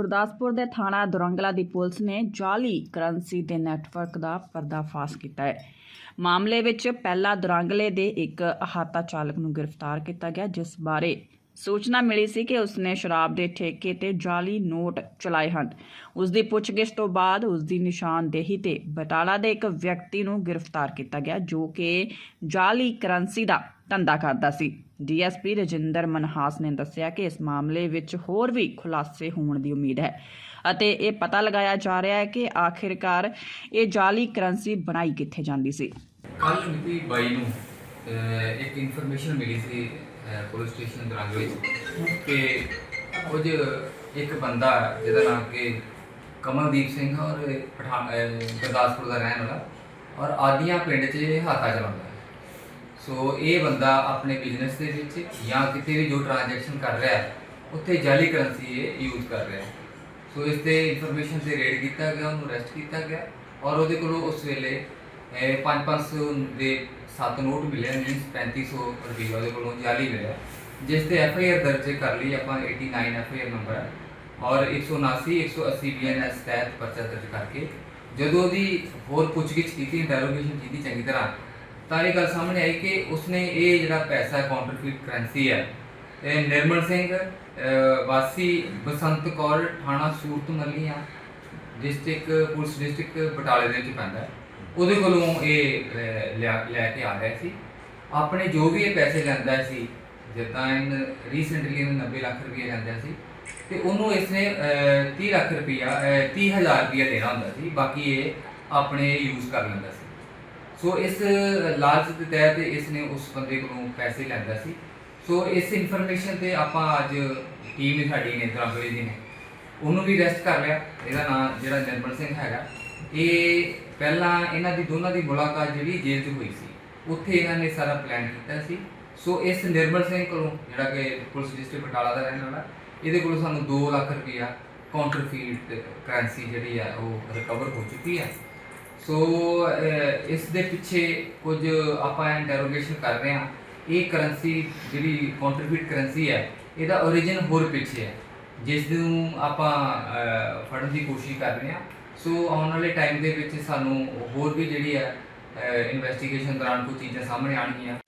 ਗੁਰਦਾਸਪੁਰ ਦੇ ਥਾਣਾ ਦੁਰੰਗਲਾ ਦੀ ਪੁਲਿਸ ਨੇ ਜਾਲੀ ਕਰੰਸੀ ਦੇ ਨੈਟਵਰਕ ਦਾ ਪਰਦਾਫਾਸ਼ ਕੀਤਾ ਹੈ। ਮਾਮਲੇ ਵਿੱਚ ਪਹਿਲਾ ਦੁਰੰਗਲੇ ਦੇ ਇੱਕ ਅਹਾਤਾ ਚਾਲਕ ਨੂੰ ਗ੍ਰਿਫਤਾਰ ਕੀਤਾ ਗਿਆ, ਜਿਸ ਬਾਰੇ ਸੂਚਨਾ ਮਿਲੀ ਸੀ ਕਿ ਉਸਨੇ ਸ਼ਰਾਬ ਦੇ ਠੇਕੇ ਤੇ ਜਾਲੀ ਨੋਟ ਚਲਾਏ ਹਨ। ਉਸ ਦੀ ਪੁੱਛਗਿੱਛ ਤੋਂ ਬਾਅਦ ਉਸ ਦੀ ਨਿਸ਼ਾਨਦੇਹੀ ਤੇ ਬਟਾਲਾ ਦੇ ਇੱਕ ਵਿਅਕਤੀ ਨੂੰ ਗ੍ਰਿਫਤਾਰ ਕੀਤਾ ਗਿਆ, ਜੋ ਕਿ ਜਾਲੀ ਕਰੰਸੀ ਦਾ ਧੰਦਾ ਕਰਦਾ ਸੀ। ਡੀਐਸਪੀ ਰਜਿੰਦਰ ਮਨਹਾਸ ਨੇ ਦੱਸਿਆ ਕਿ ਇਸ ਮਾਮਲੇ ਵਿੱਚ ਹੋਰ ਵੀ ਖੁਲਾਸੇ ਹੋਣ ਦੀ ਉਮੀਦ ਹੈ ਅਤੇ ਇਹ ਪਤਾ ਲਗਾਇਆ ਜਾ ਰਿਹਾ ਹੈ ਕਿ ਆਖਿਰਕਾਰ ਇਹ ਜਾਲੀ ਕਰੰਸੀ ਬਣਾਈ ਕਿੱਥੇ ਜਾਂਦੀ ਸੀ। ਕੱਲ ਮਿਤੀ 22 ਨੂੰ ਇੱਕ ਇਨਫੋਰਮੇਸ਼ਨ ਮਿਲੀ ਸੀ ਪੁਲਿਸ ਸਟੇਸ਼ਨ ਦਰੰਗ ਵਿੱਚ ਕਿ ਕੁਝ ਇੱਕ ਬੰਦਾ ਜਿਹਦਾ ਨਾਮ ਕਿ ਕਮਲਦੀਪ ਸਿੰਘ ਔਰ ਪਠਾਨ ਗੁਰਦਾਸਪੁਰ ਦਾ ਰਹਿਣ ਵਾਲਾ ਔਰ ਆਦੀਆਂ ਪਿੰਡ 'ਚ ਇਹ ਹਾਤਾ ਚਲਾਉਂਦਾ। ਸੋ ਇਹ ਬੰਦਾ ਆਪਣੇ ਬਿਜ਼ਨਸ ਦੇ ਵਿੱਚ ਜਾਂ ਕਿਤੇ ਵੀ ਜੋ ਟ੍ਰਾਂਜੈਕਸ਼ਨ ਕਰ ਰਿਹਾ ਹੈ, ਉੱਥੇ ਜਾਲੀ ਕਰੰਸੀ ਇਹ ਯੂਜ਼ ਕਰ ਰਿਹਾ ਹੈ। ਸੋ ਇਸ ਤੇ ਇਨਫੋਰਮੇਸ਼ਨ ਤੇ ਰੇਡ ਕੀਤਾ ਗਿਆ, ਉਹਨੂੰ ਅਰੈਸਟ ਕੀਤਾ ਗਿਆ ਔਰ ਉਹਦੇ ਕੋਲੋਂ ਉਸ ਵੇਲੇ 5-500 ਦੇ ਸੱਤ ਨੋਟ ਮਿਲੇ ਮੀਨਸ 3500 ਰੁਪਏ ਉਹਦੇ ਕੋਲੋਂ ਜਾਲੀ ਮਿਲਿਆ, ਜਿਸ ਤੇ ਐਫ ਆਈ ਆਰ ਦਰਜ ਕਰ ਲਈ ਆਪਾਂ 89 ਐਫ ਆਈ ਆਰ ਨੰਬਰ ਹੈ ਔਰ 179 180 ਬੀਐਨਐਸ ਤਹਿਤ ਪਰਚਾ ਦਰਜ ਕਰਕੇ ਜਦੋਂ ਉਹਦੀ ਹੋਰ ਪੁੱਛਗਿੱਛ ਕੀਤੀ ਇੰਟਰੋਗੇਸ਼ਨ ਕੀਤੀ ਚੰਗੀ ਤਰ੍ਹਾਂ ਤਾਂ ਇਹ ਗੱਲ ਸਾਹਮਣੇ ਆਈ ਕਿ ਉਸਨੇ ਇਹ ਜਿਹੜਾ ਪੈਸਾ ਕਾਊਂਟਰਫੀਟ ਕਰੰਸੀ ਹੈ ਇਹ ਨਿਰਮਲ ਸਿੰਘ ਵਾਸੀ ਬਸੰਤ ਕੌਰ ਥਾਣਾ Surat Mallian district police district ਬਟਾਲੇ ਦੇ ਵਿੱਚ ਪੈਂਦਾ ਉਹਦੇ ਕੋਲੋਂ ਇਹ ਲਿਆ- ਲੈ ਕੇ ਆ ਰਿਹਾ ਸੀ। ਆਪਣੇ ਜੋ ਵੀ ਇਹ ਪੈਸੇ ਲੈਂਦਾ ਸੀ ਜਿੱਦਾਂ ਇਹਨ ਰੀਸੈਂਟਲੀ ਇਹਨੇ 90 ਲੱਖ ਰੁਪਏ ਲੈਂਦਾ ਸੀ ਤੇ ਉਹਨੂੰ ਇਸਨੇ ਅਹ, 30 ਲੱਖ ਰੁਪਇਆ 30000 ਰੁਪਇਆ ਦੇਣਾ ਹੁੰਦਾ ਸੀ। ਬਾਕੀ ਇਹ ਆਪਣੇ ਯੂਜ਼ ਕਰ ਲੈਂਦਾ ਸੀ। ਸੋ ਇਸ ਲਾਲਚ ਦੇ ਤਹਿਤ ਇਸ ਨੇ ਉਸ ਬੰਦੇ ਕੋਲੋਂ ਪੈਸੇ ਲੈਂਦਾ ਸੀ। ਸੋ ਇਸ ਇਨਫੋਰਮੇਸ਼ਨ ਤੇ ਆਪਾਂ ਅੱਜ ਟੀਮ ਨੇ ਸਾਡੀ ਨੇ ਦਰਾਂਗਲੇ ਦੀ ਨੇ, ਉਹਨੂੰ ਵੀ ਰੈਸਟ ਕਰ ਲਿਆ। ਇਹਦਾ ਨਾਮ ਜਿਹੜਾ ਨਿਰਮਲ ਸਿੰਘ ਹੈਗਾ। ਇਹ ਪਹਿਲਾਂ ਇਹਨਾਂ ਦੀ ਦੋਨਾਂ ਦੀ ਮੁਲਾਕਾਤ ਜਿਹੜੀ ਜੇਲ੍ਹ 'ਚ ਹੋਈ ਸੀ, ਉੱਥੇ ਇਹਨਾਂ ਨੇ ਸਾਰਾ ਪਲਾਨ ਕੀਤਾ ਸੀ। ਸੋ ਇਸ ਨਿਰਮਲ ਸਿੰਘ ਕੋਲੋਂ, ਜਿਹੜਾ ਕਿ ਪੁਲਿਸ ਡਿਸਟ੍ਰਿਕਟ ਬਟਾਲਾ ਦਾ ਰਹਿਣ ਵਾਲਾ, ਇਹਦੇ ਕੋਲੋਂ ਸਾਨੂੰ 2 ਲੱਖ ਰੁਪਇਆ ਕਾਊਂਟਰਫੀਟ ਕਰੰਸੀ ਜਿਹੜੀ ਆ, ਉਹ ਰਿਕਵਰ ਹੋ ਚੁੱਕੀ ਹੈ ਸੋ ਇਸ ਦੇ ਪਿੱਛੇ ਕੁਝ ਆਪਾਂ ਡੈਰੋਗੇਸ਼ਨ ਕਰ ਰਹੇ ਹਾਂ। ਇਹ ਕਰੰਸੀ ਜਿਹੜੀ ਕਾਊਂਟਰਫੀਟ ਕਰੰਸੀ ਹੈ, ਇਹਦਾ origin ਹੋਰ ਪਿੱਛੇ ਹੈ, ਜਿਸ ਨੂੰ ਆਪਾਂ ਫੜਨ ਦੀ ਕੋਸ਼ਿਸ਼ ਕਰ ਰਹੇ ਹਾਂ। ਸੋ, ਆਉਣ ਵਾਲੇ ਟਾਈਮ ਦੇ ਵਿੱਚ ਸਾਨੂੰ ਹੋਰ ਵੀ ਜਿਹੜੀ ਹੈ ਇਨਵੈਸਟੀਗੇਸ਼ਨ ਦੌਰਾਨ ਕੁਝ ਚੀਜ਼ਾਂ ਸਾਹਮਣੇ ਆਉਣਗੀਆਂ।